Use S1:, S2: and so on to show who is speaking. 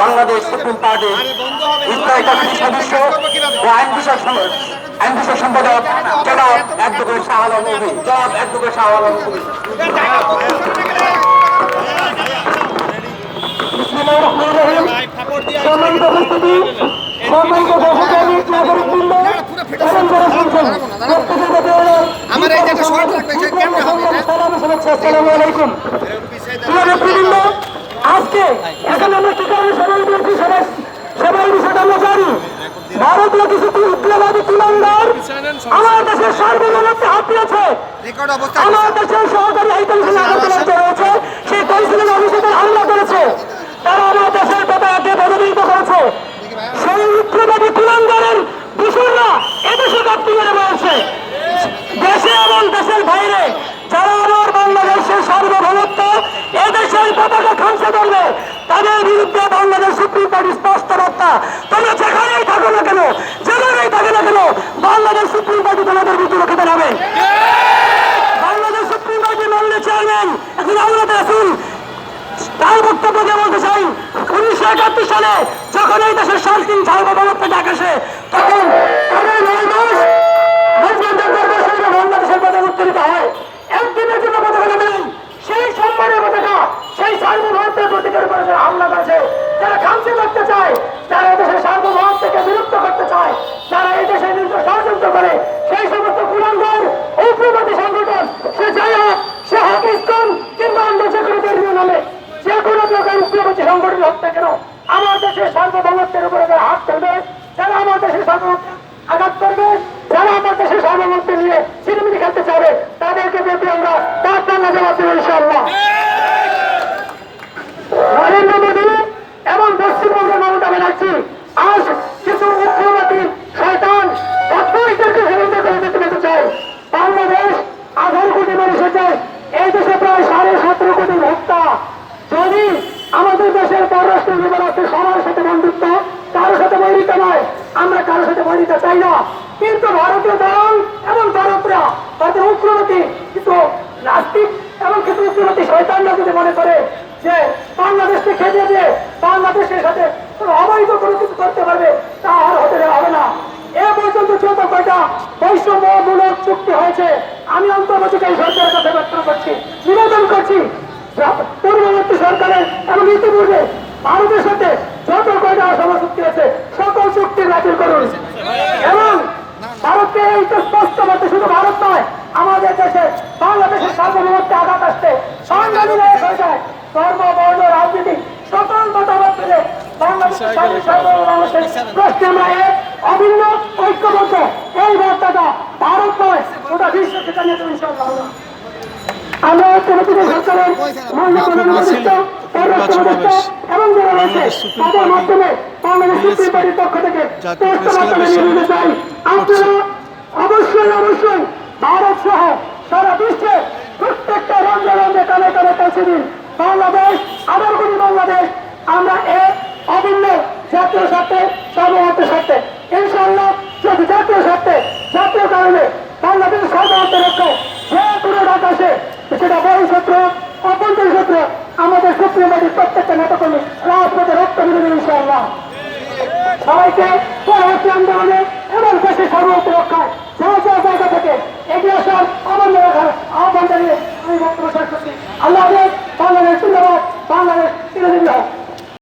S1: Bangladesh supreme পার্টির স্থায়ী কমিটির সদস্য ও আইন বিষয়ক সম- আইন বিষয়ক সম্পাদক জনাব অ্যাডভোকেট শাহ আলম নবী জনাব অ্যাডভোকেট শাহ আলম। সম্মানিত উপস্থিতি সম্মানিত নাগরিকবৃন্দ
S2: আমার এই শর্ট লাগবে, হবে
S1: আসসালামু আলাইকুম। প্রিয় আজকে এখানে আমরা কি কারণে সবাই বলছি সবাই সবাই বিষয়টা আমরা জানি ভারতীয় কিছু উগ্রবাদী তুলন্দার আমার দেশের সার্বভৌমত্বে হাত দিয়েছে
S2: রেকর্ড অবস্থা
S1: আমার দেশের সহকারী হাই কমিশন আগরতলাতে রয়েছে। সেই কমিশনের অফিসে হামলা করেছে। তারা আমার দেশের পতাকাকে পদবিত করেছে। সেই উগ্রবাদী তুলন্দারের দূষণরা এদেশে কাপ্তি মেরে বলছে দেশে এবং দেশের বাইরে যারা আমার বাংলাদেশের সার্বভৌমত্ব এদেশের পতাকা খামসে করবে তাদের বিরুদ্ধে বাংলাদেশ সুপ্রিম কোর্টের স্পষ্ট বার্তা। তোমরা যেখানেই থাকো না কেন যেখানেই থাকো না কেন বাংলাদেশ সুপ্রিম কোর্টে তোমাদের বিরুদ্ধে রক্ষিত হবেন বাংলাদেশ সুপ্রিম কোর্টের মাননীয় চেয়ারম্যান এখন আমরা রাসুল তার বক্তব্য দিয়ে বলতে চাই উনিশশো একাত্তর সালে যখন এই দেশের শান্তি সার্বভৌমত্ব ডাক আসে তখন তাদের নয় আমাদের পররাষ্ট্র বিভাগ আছে সবার সাথে বন্ধুত্ব কারোর সাথে বৈরিতা নয়। আমরা কারোর সাথে বৈরিতা চাই না। কিন্তু ভারতীয় দল এবং ভারতরা তাদের উগ্রমতি কিছু নাস্তিক এবং কিছু উগ্রমতি শয়তানরা যদি মনে করে যে বাংলাদেশকে খেতে দিয়ে বাংলাদেশের সাথে কোনো অবৈধ কোনো কিছু করতে পারবে, তা আর হতে দেওয়া হবে না। এ পর্যন্ত যত কয়টা বৈষম্যমূলক চুক্তি হয়েছে, আমি অন্তর্বর্তীকালী সরকারের কাছে ব্যক্ত করছি, নিবেদন করছি পূর্ববর্তী সরকারের এবং ইতিপূর্বে ভারতের সাথে যত কয়টা অসম চুক্তি আছে, সকল চুক্তি বাতিল করুন। এবং ভারতকে এই তো স্পষ্ট করতে শুধু ভারত নয়, আমাদের দেশে বাংলাদেশের সার্বভৌমত্বে আঘাত নায়ক হয়ে যায়। ধর্ম, বর্ণ, রাজনীতি, সকল মতামত বাংলাদেশের অভিন্ন ঐক্যবদ্ধ। এই বার্তাটা ভারত নয়, গোটা জানিয়ে দেবো ইনশাআল্লাহ আমরা তৃণমূল সরকারের মাননীয় প্রধানমন্ত্রী পররাষ্ট্র উপদেষ্টা এবং যারা রয়েছে তাদের মাধ্যমে বাংলাদেশ সুপ্রিম কোর্টের পক্ষ থেকে স্পষ্ট বার্তা জানিয়ে দিতে চাই। আপনারা অবশ্যই অবশ্যই ভারত সহ সারা বিশ্বে প্রত্যেকটা রঞ্জে রঞ্জে কানে কানে পৌঁছে দিন। বাংলাদেশ আবার করি বাংলাদেশ আমরা এক অভিন্ন জাতীয় স্বার্থে সার্বভৌমত্বের স্বার্থে ইনশাআল্লাহ যদি জাতীয় স্বার্থে জাতীয় কারণে বাংলাদেশের সার্বভৌমত্ব রক্ষায় যে কোনো ডাক আসে বড় শত্রু অভ্যন্তরীণ শত্রু আমাদের সুপ্রিম কোর্টের প্রত্যেকটা নেতাকর্মী রাজপথে রক্ত বিরোধী ইনশাআল্লাহ। সবাইকে পরবর্তী আন্দোলনে এবং দেশের সর্বোচ্চ রক্ষায়। যা যা জায়গা থেকে। এগিয়ে আসার অবন্য রাখার আহ্বান জানিয়ে আমি আল্লাহ বাংলাদেশ বাংলাদেশ